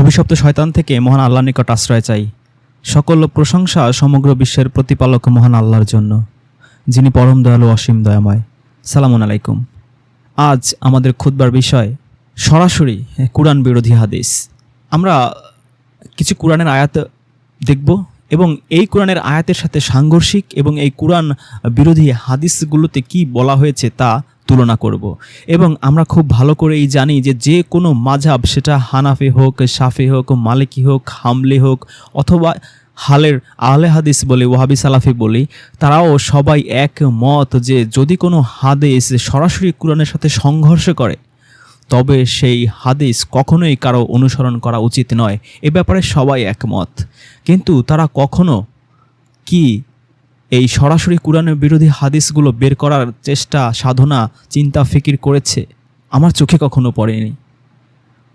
অভিশপ্ত শয়তান থেকে মহান আল্লাহর নিকট আশ্রয় চাই। সকল প্রশংসা সমগ্র বিশ্বের প্রতিপালক মহান আল্লাহর জন্য, যিনি পরম দয়ালু অসীম দয়াময়। সালামুন আলাইকুম। আজ আমাদের খুদবার বিষয় সরাসরি কোরআন বিরোধী হাদিস। আমরা কিছু কোরআনের আয়াত দেখব এবং এই কোরআনের আয়াতের সাথে সাংঘর্ষিক এবং এই কোরআন বিরোধী হাদিসগুলোতে কি বলা হয়েছে তা তুলনা করব। এবং আমরা খুব ভালো করেই জানি যে যে কোনো মাঝাব সেটা হানাফি হোক সাফি হোক, মালিকি হোক, হামলি হোক, অথবা হালের আহলে হাদিস বলি, ওয়াহাবি সালাফি বলি, তারাও সবাই এক মত যে যদি কোনো হাদিস সরাসরি কোরআনের সাথে সংঘর্ষ করে, তবে সেই হাদিস কখনোই কারও অনুসরণ করা উচিত নয়। এ ব্যাপারে সবাই একমত। কিন্তু তারা কখনো কি এই সরাসরি কোরআনের বিরোধী হাদিসগুলো বের করার চেষ্টা, সাধনা, চিন্তা, ফিকির করেছে, আমার চোখে কখনো পড়েনি।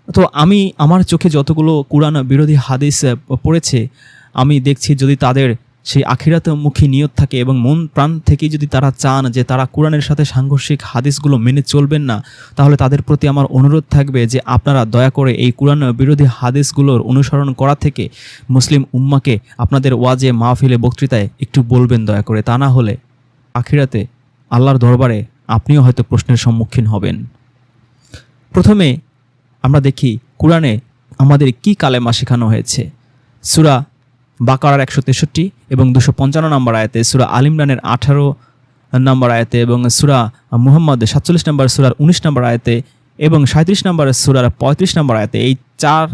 তো আমি, আমার চোখে যতগুলো কোরআন বিরোধী হাদিস পড়েছে, আমি দেখছি যদি তাদের সেই আখিরাতমুখী নিয়ত থাকে এবং মন প্রাণ থেকে যদি তারা চান যে তারা কোরআনের সাথে সাংঘর্ষিক হাদিসগুলো মেনে চলবেন না, তাহলে তাদের প্রতি আমার অনুরোধ থাকবে যে আপনারা দয়া করে এই কোরআন বিরোধী হাদিসগুলোর অনুসরণ করা থেকে মুসলিম উম্মাকে আপনাদের ওয়াজে, মাহফিলে, বক্তৃতায় একটু বলবেন দয়া করে। তা না হলে আখিরাতে আল্লাহর দরবারে আপনিও হয়তো প্রশ্নের সম্মুখীন হবেন। প্রথমে আমরা দেখি কোরআনে আমাদের কি কালেমা শেখানো হয়েছে। সুরা বাকারার একশো তেষট্টি এবং দুশো পঞ্চান্ন নম্বর আয়াতে সুরা আলিমরানের আঠারো নম্বর আয়াতে এবং সুরা মুহাম্মদ সাতচল্লিশ নম্বর সুরার উনিশ নম্বর আয়াতে এবং সাঁত্রিশ নম্বর সুরার পঁয়ত্রিশ নম্বর আয়াতে এই চার,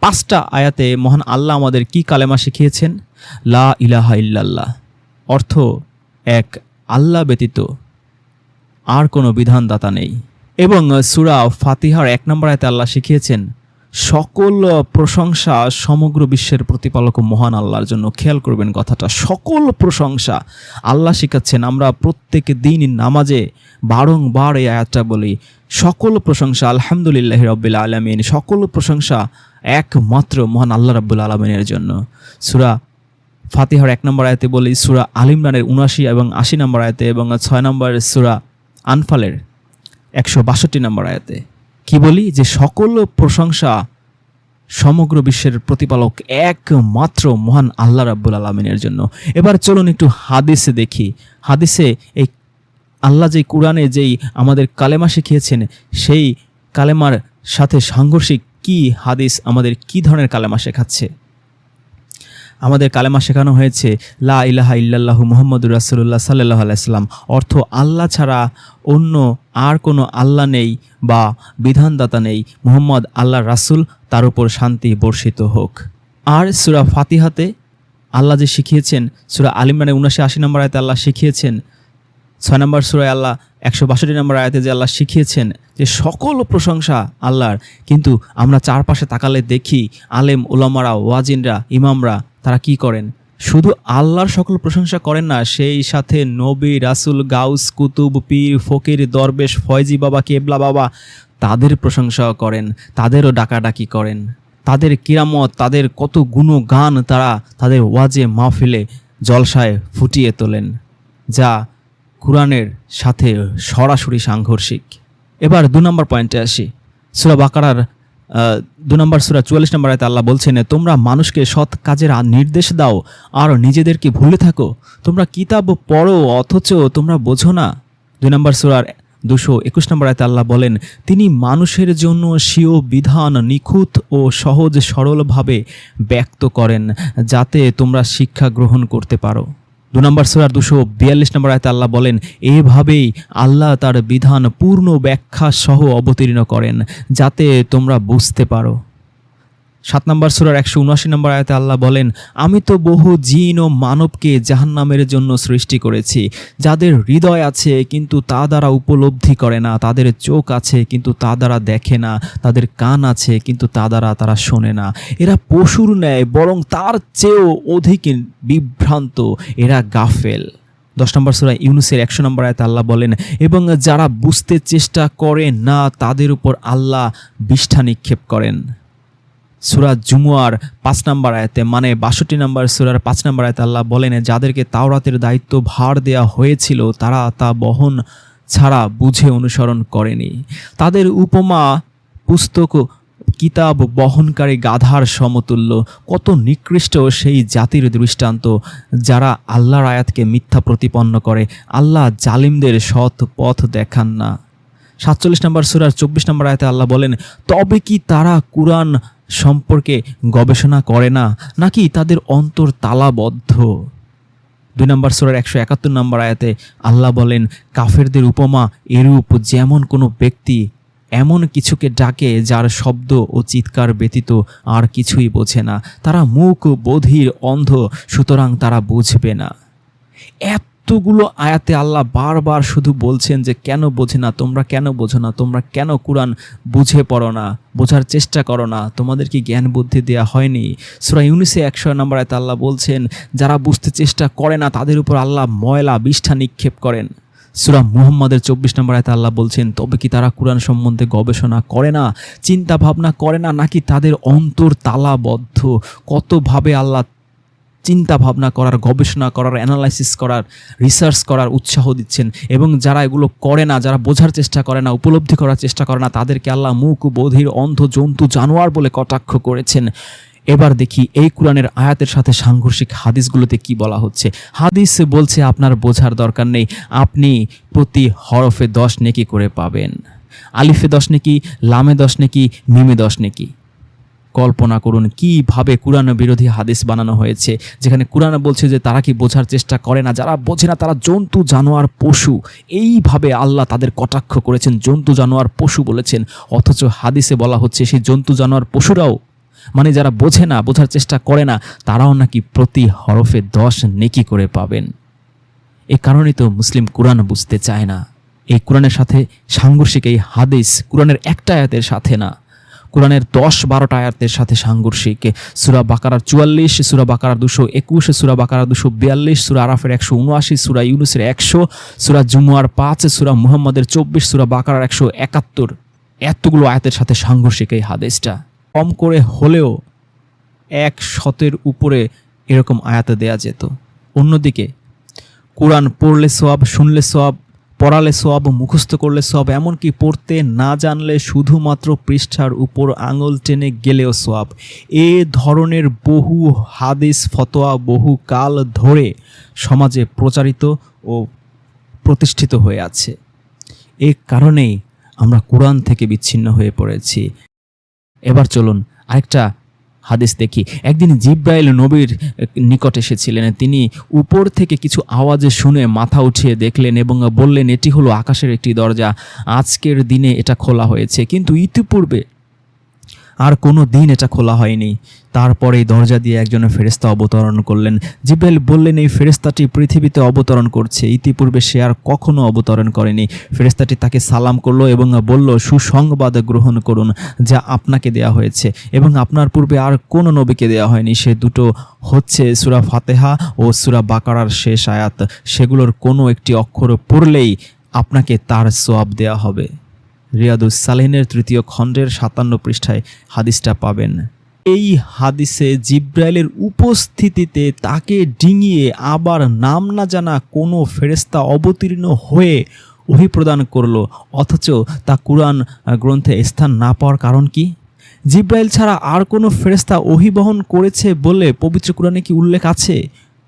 পাঁচটা আয়াতে মহান আল্লাহ আমাদের কি কালেমা শিখিয়েছেন? লা ইলাহা ইল্লাল্লাহ। অর্থ এক, আল্লাহ ব্যতীত আর কোনো বিধানদাতা নেই। এবং সুরা ফাতিহার এক নম্বর আয়তে আল্লাহ শিখিয়েছেন সকল প্রশংসা সমগ্র বিশ্বের প্রতিপালক মহান আল্লাহর জন্য। খেয়াল করবেন কথাটা, সকল প্রশংসা আল্লাহ শিখাচ্ছেন। আমরা প্রত্যেক দিন নামাজে বারংবার এই আয়াতটা বলি। সকল প্রশংসা আলহামদুলিল্লাহ রব্বিল আলমিন, সকল প্রশংসা একমাত্র মহান আল্লাহ রব্বুল আলমিনের জন্য। সুরা ফাতিহার এক নম্বর আয়তে বলি, সুরা আলিমরানের উনআশি এবং আশি নম্বর আয়তে এবং ছয় নম্বর সুরা আনফালের একশো বাষট্টি নম্বর আয়াতে। কি বলি? যে সকল প্রশংসা সমগ্র বিশ্বের প্রতিপালক একমাত্র মহান আল্লাহ রাব্বুল আলমিনের জন্য। এবার চলুন একটু হাদিসে দেখি। হাদিসে এই আল্লাহ যেই কোরআনে যেই আমাদের কালেমা শিখিয়েছেন, সেই কালেমার সাথে সাংঘর্ষিক কি হাদিস আমাদের কি ধরনের কালেমা শেখাচ্ছে? আমাদের কালেমা শেখানো হয়েছে, লা ইলাহা ইল্লাল্লাহু মুহাম্মদুর রাসুল্লাহ সাল্লাহ আলাইহি সাল্লাম। অর্থ আল্লাহ ছাড়া অন্য আর কোনো আল্লাহ নেই বা বিধানদাতা নেই। মুহাম্মদ আল্লাহ রাসূল, তার উপর শান্তি বর্ষিত হোক। আর সুরা ফাতিহাতে আল্লাহ যে শিখিয়েছেন, সূরা আল ইমরানের উনাশি আশি নম্বর আয়তে আল্লাহ শিখিয়েছেন, ছয় নম্বর সুরায় আল্লাহ, একশো বাষট্টি নম্বর আয়াতে যে আল্লাহ শিখিয়েছেন যে সকল প্রশংসা আল্লাহর। কিন্তু আমরা চারপাশে তাকালে দেখি আলেম ওলামারা ওয়াজিনরা, ইমামরা তারা কি করেন? শুধু আল্লাহর সকল প্রশংসা করেন না, সেই সাথে নবী, রাসুল, গাউস, কুতুব, পীর, ফকির, দরবেশ, ফয়জি বাবা, কেবলা বাবা, তাদের প্রশংসাও করেন, তাদেরও ডাকাডাকি করেন। তাদের কিরামত তাদের কত গুণগান তারা তাদের ওয়াজে মাহফিলে জলসায় ফুটিয়ে তোলেন, যা কোরআনের সাথে সরাসরি সাংঘর্ষিক। এবার দু নম্বর পয়েন্টে আসি। সুরা বাকারার দু নম্বর সুরা চুয়াল্লিশ নম্বর আয়তে আল্লাহ বলছেন, তোমরা মানুষকে সৎ কাজের নির্দেশ দাও আর নিজেদেরকে ভুলে থাকো? তোমরা কিতাব পড়ো, অথচ তোমরা বোঝো না। দুই নম্বর সুরার দুশো একুশ নম্বর আয়তে আল্লাহ বলেন, তিনি মানুষের জন্য স্বীয় বিধান নিখুঁত ও সহজ সরলভাবে ব্যক্ত করেন, যাতে তোমরা শিক্ষা গ্রহণ করতে পারো। দু নম্বর সোয়ার দুশো বিয়াল্লিশ নম্বর আয়তে আল্লাহ বলেন, এভাবেই আল্লাহ তার বিধান পূর্ণ ব্যাখ্যা সহ অবতীর্ণ করেন, যাতে তোমরা বুঝতে পারো। সাত নম্বর সুরার একশো উনআশি নম্বর আয়তে আল্লাহ বলেন, আমি তো বহু জিন ও মানবকে জাহান্নামের জন্য সৃষ্টি করেছি, যাদের হৃদয় আছে কিন্তু তা দ্বারা উপলব্ধি করে না, তাদের চোখ আছে কিন্তু তা দ্বারা দেখে না, তাদের কান আছে কিন্তু তা দ্বারা তারা শোনে না। এরা পশুর ন্যায় বরং তার চেয়েও অধিক বিভ্রান্ত, এরা গাফেল। দশ নম্বর সুরা ইউনুসের একশো নম্বর আয়তে আল্লাহ বলেন, এবং যারা বুঝতে চেষ্টা করে না, তাদের উপর আল্লাহ বিষ্ঠা নিক্ষেপ করেন। সুরা জুমুয়ার পাঁচ নম্বর আয়াতে মানে বাষট্টি নম্বর সুরার পাঁচ নম্বর আয়াতে আল্লাহ বলেন, যাদেরকে তাওরাতের দায়িত্ব ভার দেয়া হয়েছিল, তারা তা বহন ছাড়া বুঝে অনুসরণ করেনি। তাদের উপমা, পুস্তক, কিতাব বহনকারী গাধার সমতুল্য। কত নিকৃষ্ট সেই জাতির দৃষ্টান্ত যারা আল্লাহর আয়াতকে মিথ্যা প্রতিপন্ন করে। আল্লাহ জালিমদের সৎ পথ দেখান না। সাতচল্লিশ নম্বর সুরার চব্বিশ নম্বর আয়তে আল্লাহ বলেন, তবে কি তারা কুরআন সম্পর্কে গবেষণা করে না, নাকি তাদের অন্তর তালাবদ্ধ? দুই নম্বর সুরার একশো একাত্তর নম্বর আয়াতে আল্লাহ বলেন, কাফেরদের উপমা এরূপ যেমন কোনো ব্যক্তি এমন কিছুকে ডাকে যার শব্দ ও চিৎকার ব্যতীত আর কিছুই বোঝে না। তারা মুখ, বধির, অন্ধ, সুতরাং তারা বুঝবে না। এতগুলো আয়াতে আল্লাহ বারবার শুধু বলছেন যে, কেন বোঝে না? তোমরা কেন বোঝো না? তোমরা কেন কোরআন বুঝে পড়ো না? বোঝার চেষ্টা করো না? তোমাদের কি জ্ঞান বুদ্ধি দেওয়া হয়নি? সুরা ইউনিসে একশো নম্বর আয়তে আল্লাহ বলছেন, যারা বুঝতে চেষ্টা করে না, তাদের উপর আল্লাহ ময়লা, বিষ্ঠা নিক্ষেপ করেন। সুরা মুহম্মদের চব্বিশ নম্বর আয়তে আল্লাহ বলছেন, তবে কি তারা কোরআন সম্বন্ধে গবেষণা করে না? চিন্তা ভাবনা করে না? নাকি তাদের অন্তর তালাবদ্ধ? কতভাবে আল্লাহ চিন্তা ভাবনা করার, গবেষণা করার অ্যানালাইসিস করার রিসার্চ করার উৎসাহ দিচ্ছেন। এবং যারা এগুলো করে না, যারা বোঝার চেষ্টা করে না, উপলব্ধি করার চেষ্টা করে না, তাদেরকে আল্লাহ মুখ, বধির, অন্ধ, জন্তু, জানোয়ার বলে কটাক্ষ করেছেন। এবার দেখি এই কোরআনের আয়াতের সাথে সাংঘর্ষিক হাদিসগুলোতে কি বলা হচ্ছে। হাদিস বলছে, আপনার বোঝার দরকার নেই। আপনি প্রতি হরফে দশ নেকি করে পাবেন। আলিফে দশ নেকি, লামে দশ নেকি, মিমে দশ নেকি। কল্পনা করুন কীভাবে কোরআন বিরোধী হাদিস বানানো হয়েছে, যেখানে কোরআন বলছে যে তারা কি বোঝার চেষ্টা করে না, যারা বোঝে না তারা জন্তু, জানোয়ার, পশু। এইভাবে আল্লাহ তাদের কটাক্ষ করেছেন, জন্তু, জানোয়ার, পশু বলেছেন। অথচ হাদিসে বলা হচ্ছে সেই জন্তু, জানোয়ার, পশুরাও মানে যারা বোঝে না, বোঝার চেষ্টা করে না, তারাও নাকি প্রতি হরফে দশ নেকি করে পাবেন। এ কারণেই তো মুসলিম কোরআন বুঝতে চায় না। এই কোরআনের সাথে সাংঘর্ষিক এই হাদিস কোরআনের একটা আয়াতের সাথে না। কোরআনের দশ বারোটা আয়াতের সাথে সাংঘর্ষিক। সুরা বাকারার চুয়াল্লিশ, সুরা বাকারার দুশো একুশ, সুরা বাকারার দুশো বিয়াল্লিশ, সুরা আরাফের একশো উনআশি, সুরা ইউনুসের একশো, সুরা জুমুয়ার পাঁচ, সুরা মুহাম্মদের চব্বিশ, সুরা বাকারার একশো একাত্তর। এতগুলো আয়াতের সাথে সাংঘর্ষিক এই হাদিসটা। কম করে হলেও এক শতের উপরে এরকম আয়াতে দেয়া যেত। অন্যদিকে কোরআন পড়লে সব শুনলে সব পড়ালে সব, মুখস্থ করলে সব, এমনকি পড়তে না জানলে শুধুমাত্র পৃষ্ঠার উপর আঙুল টেনে গেলেও সব। এ ধরনের বহু হাদিস, ফতোয়া বহু কাল ধরে সমাজে প্রচারিত ও প্রতিষ্ঠিত হয়ে আছে। এ কারণেই আমরা কোরআন থেকে বিচ্ছিন্ন হয়ে পড়েছি। এবার চলুন আরেকটা হাদিস দেখি। একদিন জিব্রাইল নবীর নিকট এসেছিলেন। তিনি উপর থেকে কিছু আওয়াজে শুনে মাথা উঠিয়ে দেখলেন এবং বললেন, এটি হলো আকাশের একটি দরজা। আজকের দিনে এটা খোলা হয়েছে। কিন্তু ইতিপূর্বে আর কোনো দিন এটা খোলা হয়নি। তারপরে এই দরজা দিয়ে একজন ফেরেস্তা অবতরণ করলেন। জিব্রাইল বললেন, এই ফেরেস্তাটি পৃথিবীতে অবতরণ করছে। ইতিপূর্বে সে আর কখনো অবতরণ করেনি। ফেরেস্তাটি তাকে সালাম করল এবং বলল, সুসংবাদ গ্রহণ করুন যা আপনাকে দেয়া হয়েছে এবং আপনার পূর্বে আর কোনো নবীকে দেয়া হয়নি। সে দুটো হচ্ছে সুরা ফাতেহা ও সুরা বাকারার শেষ আয়াত। সেগুলোর কোনো একটি অক্ষর পড়লেই আপনাকে তার সোয়াব দেয়া হবে। রিয়াদুস সালেহিনের তৃতীয় খণ্ডের সাতান্ন পৃষ্ঠায় হাদিসটা পাবেন। এই হাদিসে জিব্রাইলের উপস্থিতিতে তাকে ডিঙিয়ে আবার নাম না জানা কোনো ফেরেস্তা অবতীর্ণ হয়ে ওহি প্রদান করল। অথচ তা কুরআন গ্রন্থে স্থান না পাওয়ার কারণ কি? জিব্রাইল ছাড়া আর কোনো ফেরেস্তা ওহি বহন করেছে বলে পবিত্র কোরআনে কি উল্লেখ আছে?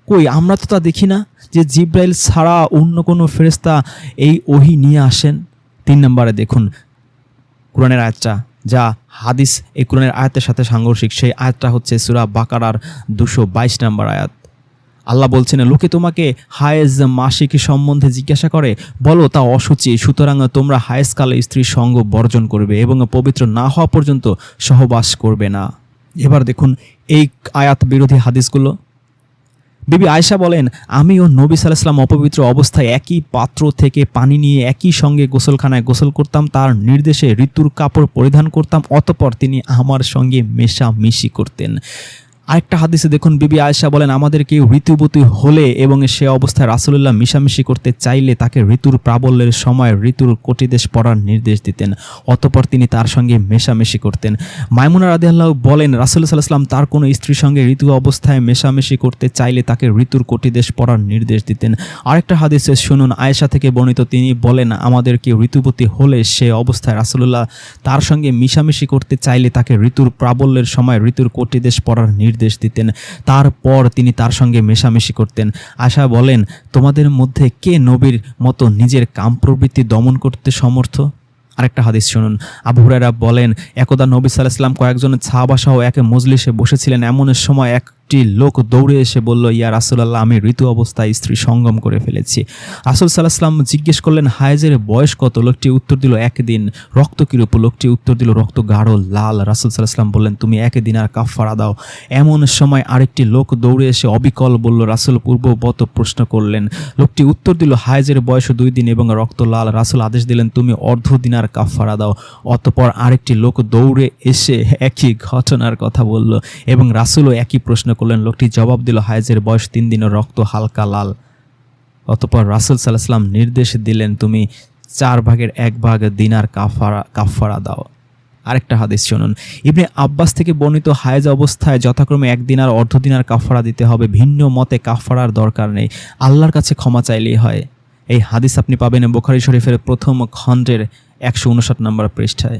কই, আমরা তো তা দেখি না যে জিব্রাইল ছাড়া অন্য কোনো ফেরেস্তা এই ওহি নিয়ে আসেন? তিন নম্বরে দেখুন, কোরআনের আয়াতটা, যা হাদিস এই কোরআনের আয়াতের সাথে সাংঘর্ষিক, সেই আয়াতটা হচ্ছে সুরা বাকারার দুশো বাইশ নম্বর আয়াত। আল্লাহ বলছেন, লোকে তোমাকে হায়েজ মাসিক সম্বন্ধে জিজ্ঞাসা করে, বলো তা অসুচি, সুতরাং তোমরা হায়েজকালে স্ত্রীর সঙ্গ বর্জন করবে এবং পবিত্র না হওয়া পর্যন্ত সহবাস করবে না। এবার দেখুন, এই আয়াত বিরোধী হাদিসগুলো বিবি আয়সা বলেন আমি ও নবী সাল্লাম অপবিত্র অবস্থায় একই পাত্র থেকে পানি নিয়ে একই সঙ্গে গোসলখানায় গোসল করতাম, তার নির্দেশে ঋতুর কাপড় পরিধান করতাম, অতপর তিনি আমার সঙ্গে মেশামেশি করতেন। আরেকটা হাদিসে দেখুন, বিবি আয়েশা বলেন, আমাদের কেউ ঋতুবতী হলে এবং সে অবস্থায় রাসুলুল্লাহ মিশামিশি করতে চাইলে তাকে ঋতুর প্রাবল্যের সময় ঋতুর কোটিদেশ পড়ার নির্দেশ দিতেন। অতপর তিনি তার সঙ্গে মেশামেশি করতেন। মাইমুনা রাদিয়াল্লাহ বলেন রাসুল্লাহ সাল্লাহাম তার কোনো স্ত্রীর সঙ্গে ঋতু অবস্থায় মেশামেশি করতে চাইলে তাকে ঋতুর কোটিদেশ পড়ার নির্দেশ দিতেন। আরেকটা হাদিসে শুনুন, আয়েশা থেকে বর্ণিত, তিনি বলেন, আমাদের কেউ ঋতুবতী হলে সে অবস্থায় রাসুলুল্লাহ তার সঙ্গে মিশামেশি করতে চাইলে তাকে ঋতুর প্রাবল্যের সময় ঋতুর কোটিদেশ পড়ার নির্দেশ দিতেন। তারপর তিনি তার সঙ্গে মেশামেশি করতেন। আশা বলেন, তোমাদের মধ্যে কে নবীর মতো নিজের কাম প্রবৃত্তি দমন করতে সমর্থ? আরেকটা হাদিস শুনুন। আবু হুরায়রা বলেন, একদা নবী সাল্লাহ সাল্লাম কয়েকজন ছাবাসহ একে মজলিসে বসেছিলেন। এমন সময় একটি লোক দৌড়ে এসে বলল, ইয়া রাসুলাল্লাহ, আমি ঋতু অবস্থায় স্ত্রী সঙ্গম করে ফেলেছি। রাসুল সাল্লাহ সাল্লাম জিজ্ঞেস করলেন, হায়েজের বয়স কত? লোকটি উত্তর দিল, একদিন রক্ত কিরূপ লোকটি উত্তর দিল, রক্ত গাঢ়, লাল। রাসুল সাল্লাহ সাল্লাম বললেন, তুমি একদিন আর কাফারা দাও। এমন সময় আরেকটি লোক দৌড়ে এসে অবিকল বলল, রাসুল পূর্ববত প্রশ্ন করলেন। লোকটি উত্তর দিল, হায়েজের বয়স দুই দিন এবং রক্ত লাল। রাসুল আদেশ দিলেন, তুমি অর্ধ দিন দিনার কাফারা দাও। অতপর আরেকটি লোক দৌড়ে এসে একই ঘটনার কথা বলল এবং রাসুলও একই প্রশ্ন করলেন, লোকটি জবাব দিল, হায়েজের বয়স তিন দিনের রক্ত হালকা লাল। অতপর রাসুল সাল্লাহাম নির্দেশ দিলেন, তুমি চার ভাগের এক ভাগ দিনার কাফারা কাফারা দাও। আরেকটা হাদিস শুনুন। ইবনে আব্বাস থেকে বর্ণিত হায়েজ অবস্থায় যথাক্রমে একদিন আর অর্ধ দিনার কাফারা দিতে হবে। ভিন্ন মতে কাফারার দরকার নেই। আল্লাহর কাছে ক্ষমা চাইলেই হয়। এই হাদিস আপনি পাবেন বোখারি শরীফের প্রথম খণ্ডের একশো উনষাট নম্বর পৃষ্ঠায়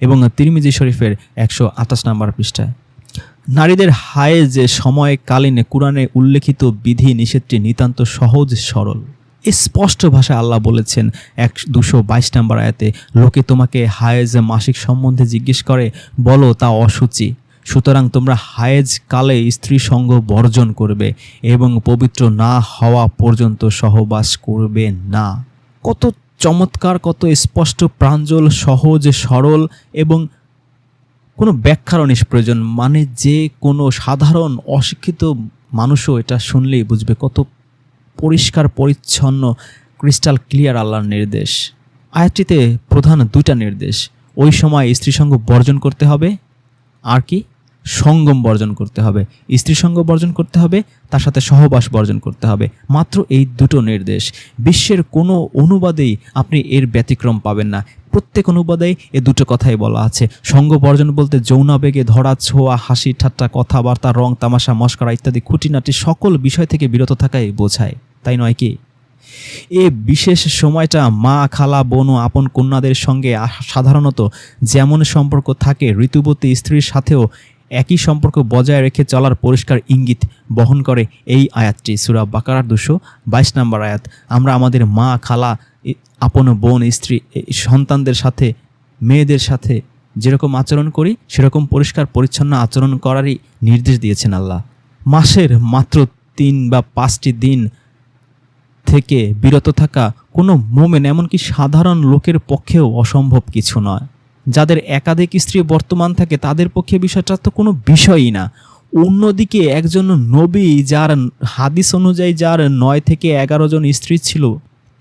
এবং তিরমিজি শরীফের একশো আঠাশ নম্বর পৃষ্ঠায়। নারীদের হায়েজ সময়কালীন কোরআনে উল্লেখিত বিধি নিষেধটি নিতান্ত সহজ, সরল। স্পষ্ট ভাষায় আল্লাহ বলেছেন, এক দুশো বাইশ নম্বর আয়াতে, লোকে তোমাকে হায়েজ মাসিক সম্বন্ধে জিজ্ঞেস করে, বলো তা অসুচি। সুতরাং তোমরা হায়েজ কালে স্ত্রী সঙ্গ বর্জন করবে এবং পবিত্র না হওয়া পর্যন্ত সহবাস করবে না। কত চমৎকার, কত স্পষ্ট, প্রাঞ্জল, সহজ, সরল এবং কোনো ব্যাখ্যারও নিষ্প্রয়োজন মানে যে কোনো সাধারণ অশিক্ষিত মানুষও এটা শুনলেই বুঝবে কত পরিষ্কার, পরিচ্ছন্ন ক্রিস্টাল ক্লিয়ার আল্লাহর নির্দেশ। আয়াতটিতে প্রধান দুইটা নির্দেশ। ওই সময় স্ত্রী সঙ্গ বর্জন করতে হবে। আর কি? সঙ্গম বর্জন করতে হবে। স্ত্রী সঙ্গ বর্জন করতে হবে, তার সাথে সহবাস বর্জন করতে হবে। মাত্র এই দুটো নির্দেশ। বিশ্বের কোনো অনুবাদেই আপনি এর ব্যতিক্রম পাবেন না। প্রত্যেক অনুবাদেই এ দুটো কথাই বলা আছে। সঙ্গ বর্জন বলতে যৌনাবেগে ধরা, ছোঁয়া, হাসি, ঠাট্টা, কথাবার্তা, রং, তামাশা, মস্করা ইত্যাদি খুঁটিনাটি সকল বিষয় থেকে বিরত থাকাই বোঝায়। তাই নয় কি? এ বিশেষ সময়টা মা, খালা, বোন, আপন কন্যাদের সঙ্গে সাধারণত যেমন সম্পর্ক থাকে, ঋতুবতী স্ত্রীর সাথেও একই সম্পর্ক বজায় রেখে চলার পরিষ্কার ইঙ্গিত বহন করে এই আয়াতটি, সুরা বাকারার দুশো বাইশ নম্বর আয়াত। আমরা আমাদের মা, খালা আপন, বোন, স্ত্রী সন্তানদের সাথে, মেয়েদের সাথে যেরকম আচরণ করি, সেরকম পরিষ্কার, পরিচ্ছন্ন আচরণ করারই নির্দেশ দিয়েছেন আল্লাহ। মাসের মাত্র তিন বা পাঁচটি দিন থেকে বিরত থাকা কোনো মোমেন এমনকি সাধারণ লোকের পক্ষেও অসম্ভব কিছু নয়। যাদের একাধিক স্ত্রী বর্তমান থাকে, তাদের পক্ষে বিষয়টা তো কোনো বিষয়ই না। অন্যদিকে একজন নবী যার হাদিস অনুযায়ী যার নয় থেকে এগারো জন স্ত্রী ছিল,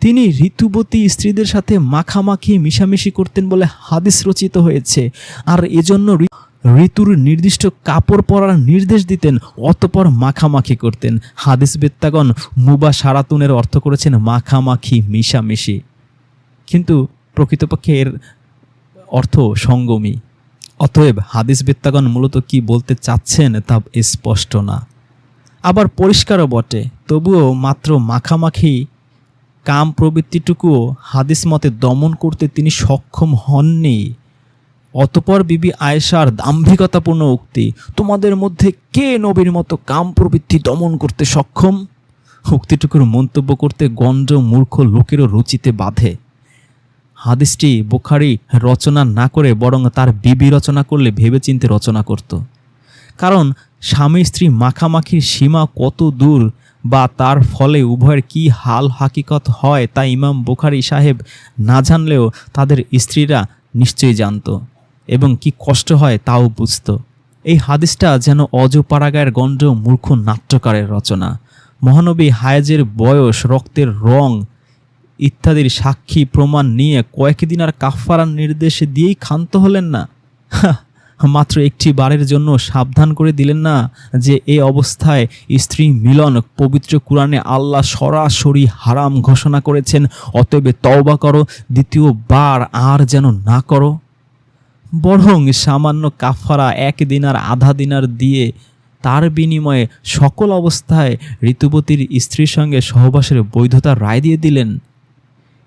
তিনি ঋতুবতী স্ত্রীদের সাথে মাখামাখি, মিশামিশি করতেন বলে হাদিস রচিত হয়েছে। আর এজন্য ঋতুর নির্দিষ্ট কাপড় পরার নির্দেশ দিতেন, অতপর মাখামাখি করতেন। হাদিস বেত্তাগণ মুবা সারাতুনের অর্থ করেছেন মাখামাখি, মিশামিশি। কিন্তু প্রকৃতপক্ষে এর অর্থ সঙ্গমী। অতএব হাদিস বেত্তাগণ মূলত কি বলতে চাচ্ছেন তা স্পষ্ট না। আবার পরিষ্কারও বটে, তবুও মাত্র মাখামাখি কাম প্রবৃত্তিটুকুও হাদিস মতে দমন করতে তিনি সক্ষম হননি। অতপর বিবি আয়েশার দাম্ভিকতাপূর্ণ উক্তি, তোমাদের মধ্যে কে নবীর মতো কাম প্রবৃত্তি দমন করতে সক্ষম? উক্তিটুকুর মন্তব্য করতে গণ্ড মূর্খ লোকেরও রুচিতে বাধে। হাদিসটি বোখারি রচনা না করে বরং তার বিবি রচনা করলে ভেবেচিন্তে রচনা করত। কারণ স্বামী স্ত্রী মাখামাখির সীমা কত দূর বা তার ফলে উভয়ের কি হাল হাকিকত হয় তা ইমাম বোখারি সাহেব না জানলেও তাদের স্ত্রীরা নিশ্চয়ই জানত এবং কি কষ্ট হয় তাও বুঝত। এই হাদিসটা যেন অজপাড়াগায়ের গণ্ড মূর্খ নাট্যকারের রচনা। মহানবী হায়েজের বয়স, রক্তের রং ইত্যাদির সাক্ষী প্রমাণ নিয়ে কয়েকদিন আর কাফারার নির্দেশ দিয়েই ক্ষান্ত হলেন না। মাত্র একটি বারের জন্য সাবধান করে দিলেন না যে এই অবস্থায় স্ত্রী মিলন পবিত্র কোরআনে আল্লাহ সরাসরি হারাম ঘোষণা করেছেন, অতএব তওবা করো, দ্বিতীয়বার আর যেন না করো। বরং সামান্য কাফারা এক দিনার আধা দিনার দিয়ে তার বিনিময়ে সকল অবস্থায় ঋতুপতির স্ত্রীর সঙ্গে সহবাসের বৈধতা রায় দিয়ে দিলেন।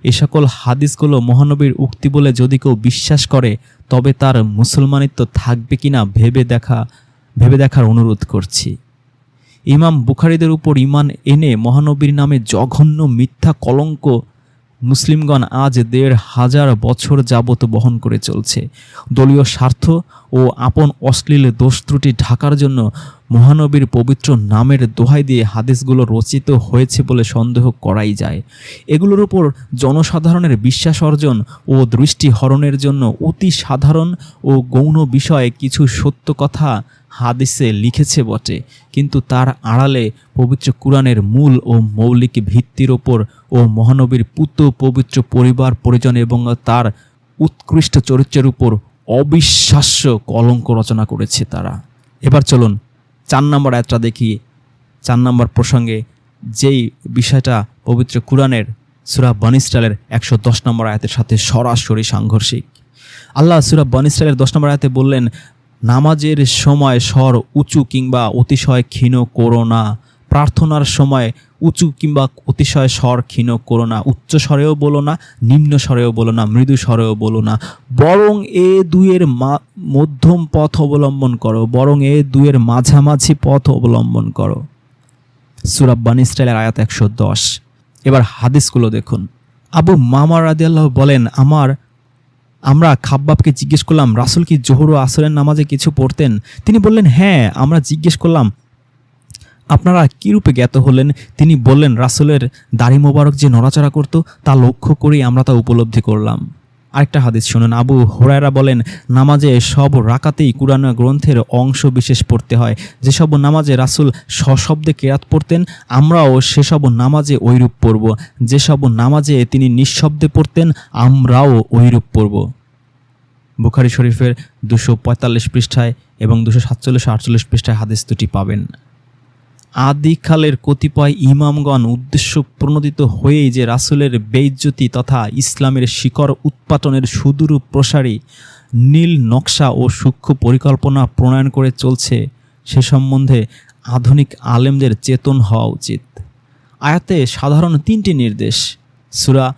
এ সকল হাদিসগুলো মহানবীর উক্তি বলে যদি কেউ বিশ্বাস করে, তবে তার মুসলমানিত্ব থাকবে কিনা ভেবে দেখা, ভেবে দেখার অনুরোধ করছি। ইমাম বুখারিদের উপর ইমান এনে মহানবীর নামে জঘন্য মিথ্যা কলঙ্ক মুসলিমগণ আজ দেড় হাজার বছর যাবত বহন করে চলছে। দলীয় স্বার্থ ও আপন অশ্লীল দোষ ত্রুটি ঢাকার জন্য মহানবীর পবিত্র নামের দোহাই দিয়ে হাদিসগুলো রচিত হয়েছে বলে সন্দেহ করাই যায়। এগুলোর উপর জনসাধারণের বিশ্বাস অর্জন ও দৃষ্টি হরণের জন্য অতি সাধারণ ও গৌণ বিষয়ে কিছু সত্য কথা হাদিসে লিখেছে বটে। কিন্তু তার আড়ালে পবিত্র কোরআনের মূল ও মৌলিক ভিত্তির ওপর ও মহানবীর পুত পবিত্র পরিবার, পরিজন এবং তার উৎকৃষ্ট চরিত্রের উপর অবিশ্বাস্য কলঙ্ক রচনা করেছে তারা। এবার চলুন চার নম্বর আয়াতটা দেখি, চার নম্বর প্রসঙ্গে যেই বিষয়টা পবিত্র কুরআনের সুরা বনিস্টালের একশো দশ নম্বর আয়াতের সাথে সরাসরি সাংঘর্ষিক। আল্লাহ সুরা বনিস্টালের দশ নম্বর আয়াতে বললেন, নামাজের সময় স্বর উঁচু কিংবা অতিশয় ক্ষীণ করো না। প্রার্থনার সময় উঁচু কিংবা অতিশয় স্বর ক্ষীণ করো না, উচ্চ স্বরেও বলো না, নিম্ন স্বরেও বলো না, মৃদু স্বরেও বলো না। বরং এ দুয়ের মধ্যম পথ অবলম্বন করো, বরং এ দুয়ের মাঝামাঝি পথ অবলম্বন করো। সুরাব্বান ইসরায়েলের আয়াত একশো দশ। এবার হাদিসগুলো দেখুন। আবু মামা রাদিয়াল্লাহ বলেন, আমার, আমরা খাব্বাবকে জিজ্ঞেস করলাম, রাসুল কি জোহর ও আসরের নামাজে কিছু পড়তেন? তিনি বললেন হ্যাঁ আমরা জিজ্ঞেস করলাম আপনারা কী রূপে জ্ঞাত হলেন? তিনি বললেন, রাসুলের দাড়ি মোবারক যে নড়াচড়া করত, তা লক্ষ্য করেই আমরা তা উপলব্ধি করলাম। আরেকটা হাদিস শুনুন। আবু হোরায়রা বলেন, নামাজে সব রাকাতেই কুরআন গ্রন্থের অংশ বিশেষ পড়তে হয়। যেসব নামাজে রাসুল সশব্দে কেরাত পড়তেন, আমরাও সেসব নামাজে ওইরূপ পড়ব। যেসব নামাজে তিনি নিঃশব্দে পড়তেন, আমরাও ওইরূপ পড়ব। বুখারি শরীফের দুশো পঁয়তাল্লিশ পৃষ্ঠায় এবং দুশো সাতচল্লিশ আটচল্লিশ পৃষ্ঠায় হাদিস দুটি পাবেন। আদিকালের কতিপয় ইমামগণ উদ্দেশ্য প্রণোদিত হয়েই যে রাসুলের বেইজ্জতি তথা ইসলামের শিকড় উৎপাটনের সুদূর প্রসারী নীল নকশা ও সূক্ষ্ম পরিকল্পনা প্রণয়ন করে চলছে, সে সম্বন্ধে আধুনিক আলেমদের চেতন হওয়া উচিত। আয়াতে সাধারণ তিনটি নির্দেশ। সুরা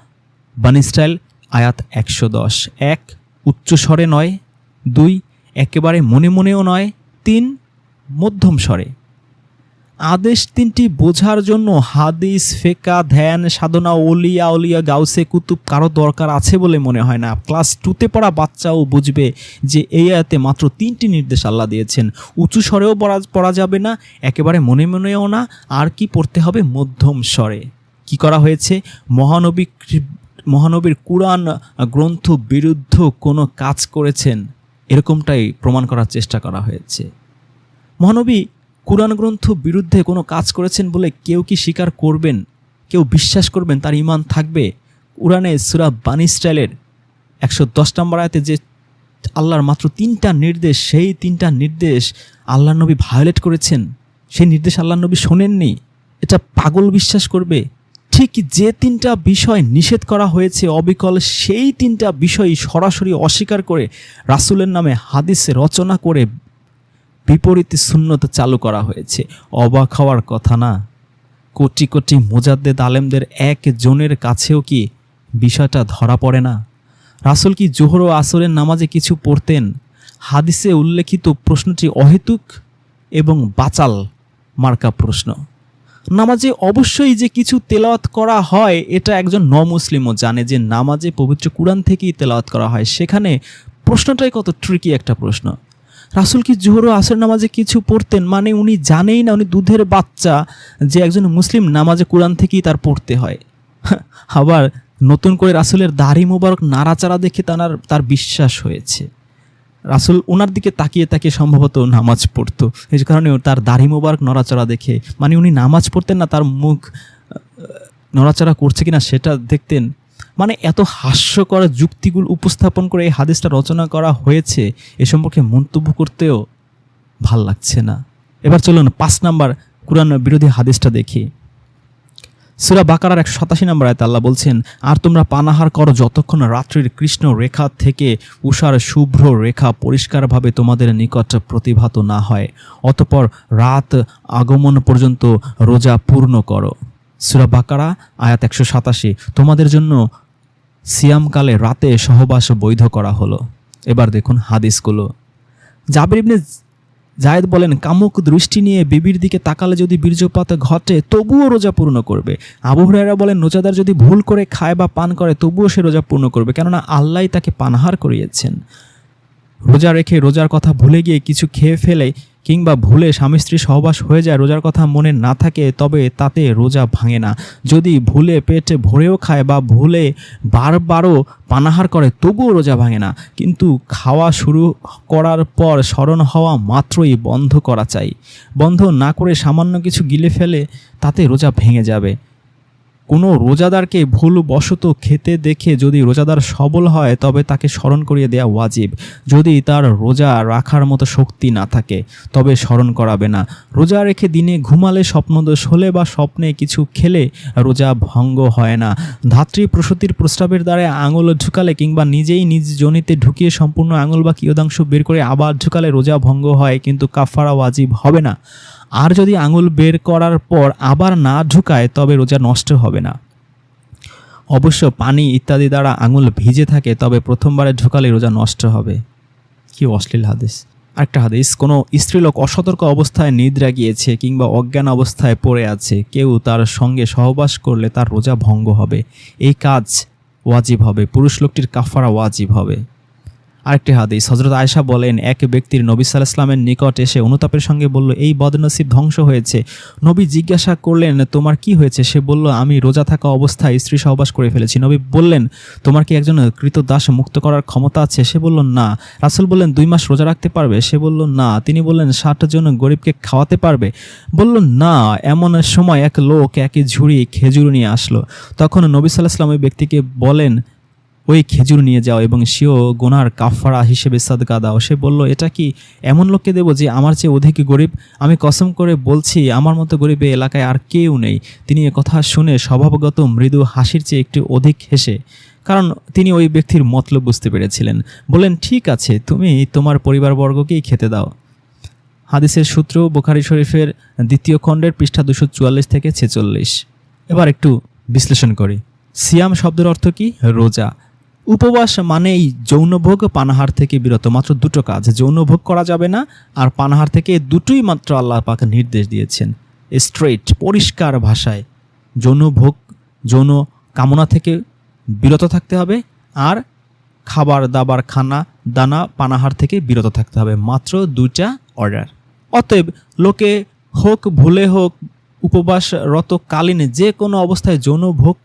বানিস্টাইল আয়াত একশো দশ। এক উচ্চস্বরে নয়। দুই, একেবারে মনে মনেও নয়। তিন, মধ্যম স্বরে। আদেশ তিনটি বোঝার জন্য হাদিস ফেকা ধ্যান, সাধনা, ওলিয়া ওলিয়া, গাউসে কুতুব কারও দরকার আছে বলে মনে হয় না। ক্লাস টুতে পড়া বাচ্চাও বুঝবে যে এই আয়াতে মাত্র তিনটি নির্দেশ আল্লাহ দিয়েছেন। উঁচু স্বরেও পড়া পড়া যাবে না, একেবারে মনে মনেও না, আর কি পড়তে হবে? মধ্যম স্বরে। কি করা হয়েছে? মহানবী মহানবীর কুরআন গ্রন্থ বিরুদ্ধ কোনো কাজ করেছেন? এরকমটাই প্রমাণ করার চেষ্টা করা হয়েছে। মহানবী কুরআন গ্রন্থ বিরুদ্ধে কোনো কাজ করেছেন বলে কেউ কি স্বীকার করবেন? কেউ বিশ্বাস করবেন তার ইমান থাকবে? কোরআনে সুরা বানি স্টাইলের একশো দশ নম্বর আয়তে যে আল্লাহর মাত্র তিনটা নির্দেশ, সেই তিনটা নির্দেশ আল্লাহ নবী ভায়োলেট করেছেন। সেই নির্দেশ আল্লাহ নবী শোনেননি। এটা পাগল বিশ্বাস করবে? ঠিক যে তিনটা বিষয় নিষেধ করা হয়েছে, অবিকল সেই তিনটা বিষয় সরাসরি অস্বীকার করে রাসুলের নামে হাদিস রচনা করে বিপরীত শূন্যত চালু করা হয়েছে। অবাক হওয়ার কথা না? কোটি কোটি মোজাদ্দেদ আলেমদের এক জনের কাছেও কি বিষয়টা ধরা পড়ে না? রাসুল কি জোহর ও আসরের নামাজে কিছু পড়তেন? হাদিসে উল্লেখিত প্রশ্নটি অহেতুক এবং বাচাল মার্কা প্রশ্ন। নামাজে অবশ্যই যে কিছু তেলাওয়াত করা হয়, এটা একজন ন মুসলিমও জানে যে নামাজে পবিত্র কোরআন থেকেই তেলাওয়াত করা হয়। সেখানে প্রশ্নটাই কত ট্রিকি একটা প্রশ্ন। রাসুল কি জোহর ও আসর নামাজে কিছু পড়তেন? মানে উনি জানেই না, উনি দুধের বাচ্চা যে একজন মুসলিম নামাজে কোরআন থেকেই তার পড়তে হয়। আবার নতুন করে রাসুলের দাড়ি মোবারক নাড়াচাড়া দেখে তার তার বিশ্বাস হয়েছে। রাসুল ওনার দিকে তাকিয়ে তাকিয়ে সম্ভবত নামাজ পড়তো। এই কারণে তার দাড়ি মোবারক নড়াচড়া দেখে মানে উনি নামাজ পড়তেন না, তার মুখ নড়াচড়া করছে কিনা সেটা দেখতেন মানে এত হাস্যকর যুক্তিগুলো উপস্থাপন করে এই হাদিসটা রচনা করা হয়েছে, এ সম্পর্কে মন্তব্য করতেও ভালো লাগছে না। এবার চলুন পাঁচ নাম্বার কোরআন বিরোধী হাদিসটা দেখি। সুরা বাকারার একশো সাতাশি নম্বর আয়তে আল্লাহ বলছেন, আর তোমরা পানাহার করো যতক্ষণ রাত্রির কৃষ্ণ রেখা থেকে উষার শুভ্র রেখা পরিষ্কারভাবে তোমাদের নিকট প্রতিভাত না হয়, অতপর রাত আগমন পর্যন্ত রোজা পূর্ণ করো। সুরা বাকারা, আয়াত একশো সাতাশি। তোমাদের জন্য সিয়ামকালে রাতে সহবাস বৈধ করা হলো। এবার দেখুন হাদিসগুলো। জাবির ইবনে জায়েদ বলেন, কামুক দৃষ্টি নিয়ে বিবির দিকে তাকালে যদি বীর্যপাত ঘটে, তবুও রোজা পূর্ণ করবে। আবু বলেন, রোজাদার যদি ভুল করে খায় বা পান করে, তবুও সে রোজা পূর্ণ করবে। কেননা আল্লাহ তাকে পানাহার করিয়েছেন। রোজা রেখে রোজার কথা ভুলে গিয়ে কিছু খেয়ে ফেলে কিংবা ভুলে স্বামী স্ত্রী সহবাস হয়ে যায়, রোজার কথা মনে না থাকে, তবে তাতে রোজা ভাঙে না। যদি ভুলে পেট ভরেও খায় বা ভুলে বারবারও পানাহার করে, তবুও রোজা ভাঙে না। কিন্তু খাওয়া শুরু করার পর স্মরণ হওয়া মাত্রই বন্ধ করা চাই। বন্ধ না করে সামান্য কিছু গিলে ফেলে, তাতে রোজা ভেঙে যাবে। কোনো রোজাদারকে ভুলবশত খেতে দেখে যদি রোজাদার সবল হয়, তবে তাকে স্মরণ করিয়ে দেওয়া ওয়াজিব। যদি তার রোজা রাখার মতো শক্তি না থাকে, তবে স্মরণ করাবে না। রোজা রেখে দিনে ঘুমালে স্বপ্নদোষ হলে বা স্বপ্নে কিছু খেলে রোজা ভঙ্গ হয় না। ধাত্রী প্রসূতির প্রস্রাবের দ্বারা আঙুল ঢুকালে কিংবা নিজেই নিজ জনিতে ঢুকিয়ে সম্পূর্ণ আঙুল বা কিয়দাংশ বের করে আবার ঢুকালে রোজা ভঙ্গ হয়, কিন্তু কাফারা ওয়াজিব হবে না। আর যদি আঙুল বের করার পর আবার না ঢুকায়, তবে রোজা নষ্ট হবে না। অবশ্য পানি ইত্যাদি দ্বারা আঙুল ভিজে থাকে, তবে প্রথমবারে ঢুকালে রোজা নষ্ট হবে। কি অশ্লীল হাদিস। আরেকটা হাদিস, কোনো স্ত্রীলোক অসতর্ক অবস্থায় নিদ্রা গিয়েছে কিংবা অজ্ঞান অবস্থায় পড়ে আছে, কেউ তার সঙ্গে সহবাস করলে তার রোজা ভঙ্গ হবে। এই কাজ ওয়াজিব হবে, পুরুষ লোকটির কাফারা ওয়াজিব হবে। আরেকটি হাদিস হজরত আয়সা বলেন, এক ব্যক্তির নবী সাল্লাহ ইসলামের নিকট এসে অনুতাপের সঙ্গে বলল, এই বদনসিব ধ্বংস হয়েছে। নবী জিজ্ঞাসা করলেন, তোমার কি হয়েছে? সে বলল, আমি রোজা থাকা অবস্থায় স্ত্রী সহবাস করে ফেলেছি। নবী বললেন, তোমার কি একজন কৃত দাস মুক্ত করার ক্ষমতা আছে? সে বলল, না। রাসুল বললেন, দুই মাস রোজা রাখতে পারবে? সে বলল, না। তিনি বললেন, ষাট জন গরিবকে খাওয়াতে পারবে? বলল, না। এমন সময় এক লোক একই ঝুড়ি খেজুর নিয়ে আসলো। তখন নবী সাল্লাহ ইসলাম ওই ব্যক্তিকে বলেন ওই খেজুর নিয়ে যাও এবং সেও গোনার কাফারা হিসেবে সাদকা দাও। সে বলল, এটা কি এমন লোককে দেবো যে আমার চেয়ে অধিক গরিব? আমি কসম করে বলছি, আমার মতো গরিব এলাকায় আর কেউ নেই। তিনি এ কথা শুনে স্বভাবগত মৃদু হাসির চেয়ে একটু অধিক হেসে, কারণ তিনি ওই ব্যক্তির মতলব বুঝতে পেরেছিলেন। বলেন ঠিক আছে, তুমি তোমার পরিবারবর্গকেই খেতে দাও। হাদিসের সূত্র বোখারি শরীফের দ্বিতীয় খণ্ডের পৃষ্ঠা দুশো চুয়াল্লিশ থেকে ছেচল্লিশ। এবার একটু বিশ্লেষণ করি। সিয়াম শব্দের অর্থ কি? রোজা। উপবাস মানেই যৌনভোগ, পানাহার থেকে বিরত। মাত্র দুটো কাজ, যৌনভোগ করা যাবে না, আর পানাহার থেকে দুটোই মাত্র আল্লাহ পাক নির্দেশ দিয়েছেন। স্ট্রেট পরিষ্কার ভাষায়। যৌনভোগ, যৌন কামনা থেকে বিরত থাকতে হবে, আর খাবার, দাবার, খানা, দানা, পানাহার থেকে বিরত থাকতে হবে। মাত্র দুটা অর্ডার অতএব লোকে হোক, ভুলে হোক উপবাসরত কালীন যে কোনো অবস্থায় যৌন ভোগ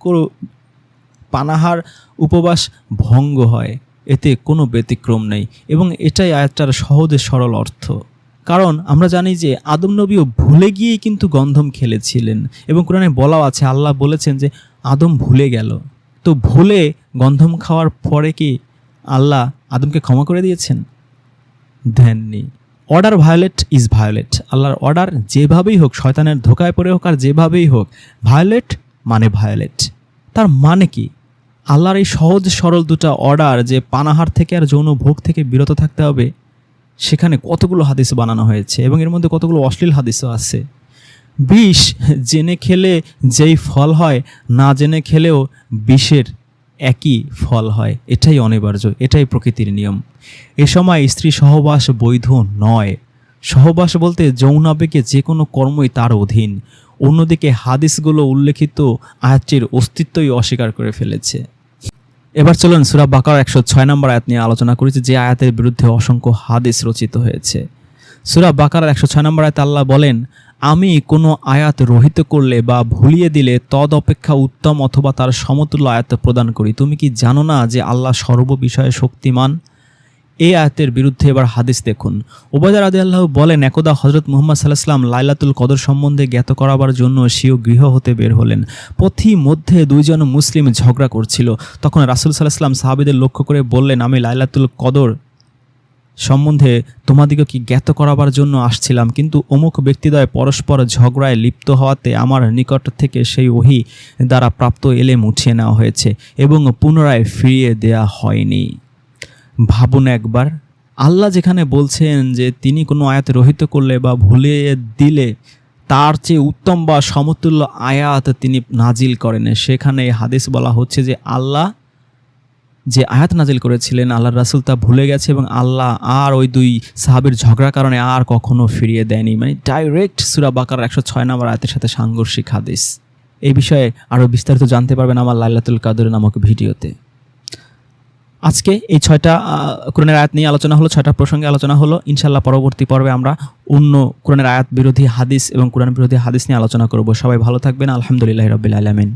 পানাহার উপবাস ভঙ্গ হয়। এতে কোনো ব্যতিক্রম নেই এবং এটাই আয়াতটার সহজে সরল অর্থ। কারণ আমরা জানি যে আদম নবীও ভুলে গিয়েই কিন্তু গন্ধম খেলেছিলেন এবং কোরআনে বলাও আছে, আল্লাহ বলেছেন যে আদম ভুলে গেল। তো ভুলে গন্ধম খাওয়ার পরে কি আল্লাহ আদমকে ক্ষমা করে দিয়েছেন? দেননি। Order violate is violate. আল্লাহর অর্ডার যেভাবেই হোক, শয়তানের ধোকায় পড়ে হোক আর যেভাবেই হোক, ভায়োলেট মানে ভায়োলেট। তার মানে কি? আল্লাহর এই সহজ, সরল দুটা অর্ডার যে পানাহার থেকে আর যৌন ভোগ থেকে বিরত থাকতে হবে, সেখানে কতগুলো হাদিস বানানো হয়েছে এবং এর মধ্যে কতগুলো অশ্লীল হাদিসও আছে। বিষ জেনে খেলে যেই ফল হয়, না জেনে খেলেও বিষের একই ফল হয়। এটাই অনিবার্য, এটাই প্রকৃতির নিয়ম। এ সময় স্ত্রী সহবাস বৈধ নয়। সহবাস বলতে যৌনাবেগে যে কোনো কর্মই তার অধীন। অন্যদিকে হাদিসগুলো উল্লেখিত আয়াতটির অস্তিত্বই অস্বীকার করে ফেলেছে। এবার চলুন সুরা বাকার একশো ছয় নম্বর আয়াত নিয়ে আলোচনা করেছি যে আয়াতের বিরুদ্ধে অসংখ্য হাদিস রচিত হয়েছে। সুরা বাকার একশো ছয় নম্বর আয়াত আল্লাহ বলেন, আমি কোনো আয়াত রহিত করলে বা ভুলিয়ে দিলে তদ অপেক্ষা উত্তম অথবা তার সমতুল্য আয়াত প্রদান করি। তুমি কি জানো না যে আল্লাহ সর্ববিষয়ে শক্তিমান? এই আয়াতের বিরুদ্ধে এবার হাদিস দেখুন। ওবায়দা রাদি আল্লাহ বলেন, একদা হজরত মুহম্মদ সাল্লাহ সাল্লাম লাইলাতুল কদর সম্বন্ধে জ্ঞাত করাবার জন্য স্বীয় গৃহ হতে বের হলেন। পথি মধ্যে দুইজন মুসলিম ঝগড়া করছিল। তখন রাসুল সাল্লাহ সাল্লাম সাহাবিদের লক্ষ্য করে বললেন, আমি লাইলাতুল কদর সম্বন্ধে তোমাদিকে কি জ্ঞাত করাবার জন্য আসছিলাম, কিন্তু অমুক ব্যক্তিদ্বয় পরস্পর ঝগড়ায় লিপ্ত হওয়াতে আমার নিকট থেকে সেই ওহি দ্বারা প্রাপ্ত এলেম উঠিয়ে নেওয়া হয়েছে এবং পুনরায় ফিরিয়ে দেয়া হয়নি। ভাবুন একবার। আল্লাহ যেখানে বলছেন যে তিনি কোনো আয়াত রহিত করলে বা ভুলে দিলে, তার চেয়ে উত্তম বা সমতুল্য আয়াত তিনি নাজিল করেন। সেখানে হাদিস বলা হচ্ছে যে আল্লাহ যে আয়াত নাজিল করেছিলেন আল্লাহ রাসুল তা ভুলে গেছে এবং আল্লাহ আর ওই দুই সাহাবের ঝগড়ার কারণে আর কখনো ফিরিয়ে দেয়নি। মানে ডাইরেক্ট সুরা বাকার একশো ছয় নম্বর আয়াতের সাথে সাংঘর্ষিক হাদিস। এই বিষয়ে আরও বিস্তারিত জানতে পারবেন আমার লাইলাতুল কাদের নামক ভিডিওতে। আজকে এই ছয়টা কোরনের আয়াত নিয়ে আলোচনা হলো, ছয়টা প্রসঙ্গে আলোচনা হলো। ইনশাল্লাহ পরবর্তী পর্বে আমরা অন্য কোরআনের আয়াত বিরোধী হাদিস এবং কোরআন বিরোধী হাদিস নিয়ে আলোচনা করব। সবাই ভালো থাকবেন। আলহামদুলিল্লাহ রবিল আলমিন।